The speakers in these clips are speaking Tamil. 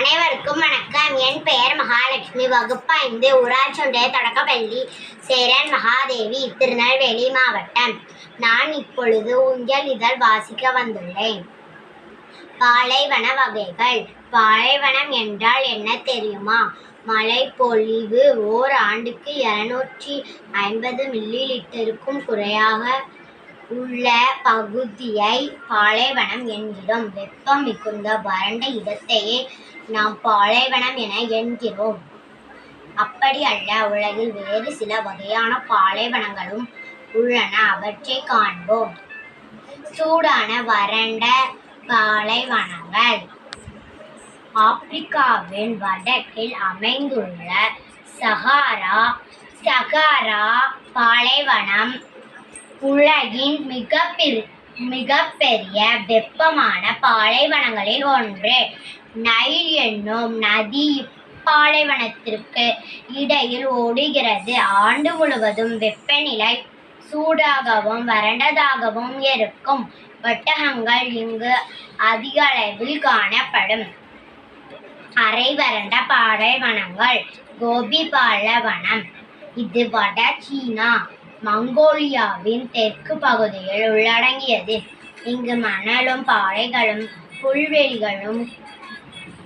அனைவருக்கும் வணக்கம். என் பெயர் மகாலட்சுமி. வகுப்பு ஐந்து ஊராட்சி தொடக்கப்பள்ளி சேரன் மகாதேவி திருநெல்வேலி மாவட்டம். நான் இப்பொழுது ஊஞ்சல் இதழ் வாசிக்க வந்துள்ளேன். பாலைவன வகைகள். பாலைவனம் என்றால் என்ன தெரியுமா? மழை பொழிவு ஓர் ஆண்டுக்கு இருநூற்றி ஐம்பது மில்லி லிட்டருக்கும் குறையாக உள்ள பகுதியை பாலைவனம் என்கிறோம் வெப்பம் மிகுந்த வறண்ட இடத்தையே நாம் பாலைவனம் என என்கிறோம். அப்படி அல்ல உலகில் வேறு சில வகையான பாலைவனங்களும் உள்ளன அவற்றை காண்போம். சூடான வறண்ட பாலைவனங்கள். ஆப்பிரிக்காவின் வடக்கில் அமைந்துள்ள சஹாரா சகாரா பாலைவனம். உலகின் மிகப்பெரிய மிகப்பெரிய வெப்பமான பாலைவனங்களில் ஒன்று. நைல் என்னும் நதி பாலைவனத்திற்கு இடையில் ஓடுகிறது. ஆண்டு முழுவதும் வெப்பநிலை சூடாகவும் வறண்டதாகவும் இருக்கும். வட்டகங்கள் இங்கு அதிக அளவில் காணப்படும். அரை வறண்ட பாலைவனங்கள் கோபி பாலைவனம் இது வட சீனா. மங்கோலியாவின் தெற்கு பகுதியில் உள்ளடங்கியது. இங்கு மணலும் பாறைகளும் புல்வெளிகளும்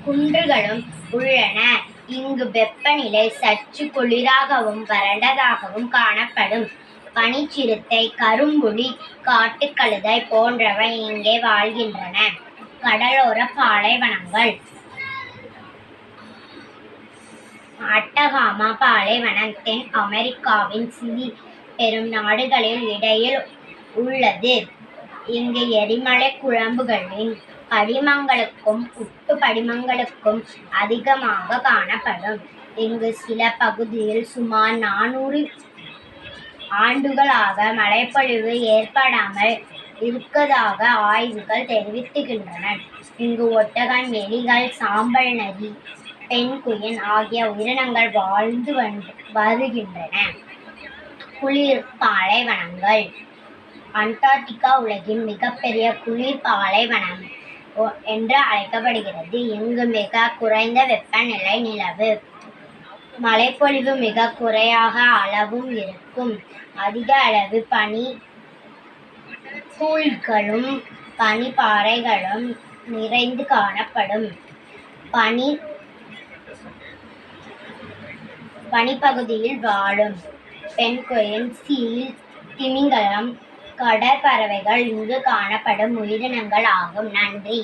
குன்றுகளும் உள்ளன. இங்கு வெப்பநிலை சற்று குளிராகவும் வறண்டதாகவும் காணப்படும். பனிச்சிறுத்தை கரும்புலி காட்டுக்கழுதை போன்றவை இங்கே வாழ்கின்றன. கடலோர பாலைவனங்கள். அட்டகாமா பாலைவனம் தென் அமெரிக்காவின் சிலி பெரும் நாடுகளில் இடையில் உள்ளது. இங்கு எரிமலை குழம்புகளின் படிமங்களுக்கும் உப்பு படிமங்களுக்கும் அதிகமாக காணப்படும். இங்கு சில பகுதியில் சுமார் நானூறு ஆண்டுகளாக மழைப்பொழிவு ஏற்படாமல் இருக்கதாக ஆய்வுகள் தெரிவித்துகின்றன. இங்கு ஒட்டகம் எலிகள் சாம்பல் நரி பெண்குயின் ஆகிய உயிரினங்கள் வாழ்ந்து வந்து வருகின்றன. குளிர் பாலைவனங்கள் அண்டார்டிகா உலகின் மிகப்பெரிய குளிர் பாலைவனம் ஒ- என்று அழைக்கப்படுகிறது. இங்கு மிக குறைந்த வெப்பநிலை நிலவு. மழைப்பொழிவு மிக குறையாக அளவும் இருக்கும். அதிக அளவு பனி கூழ்களும் பனிப்பாறைகளும் நிறைந்து காணப்படும். பனி பனிப்பகுதியில் வாழும். பெண்குயின் சீல் திமிங்கலம் கடற்பறவைகள் இங்கு காணப்படும் உயிரினங்கள் ஆகும் நன்றி.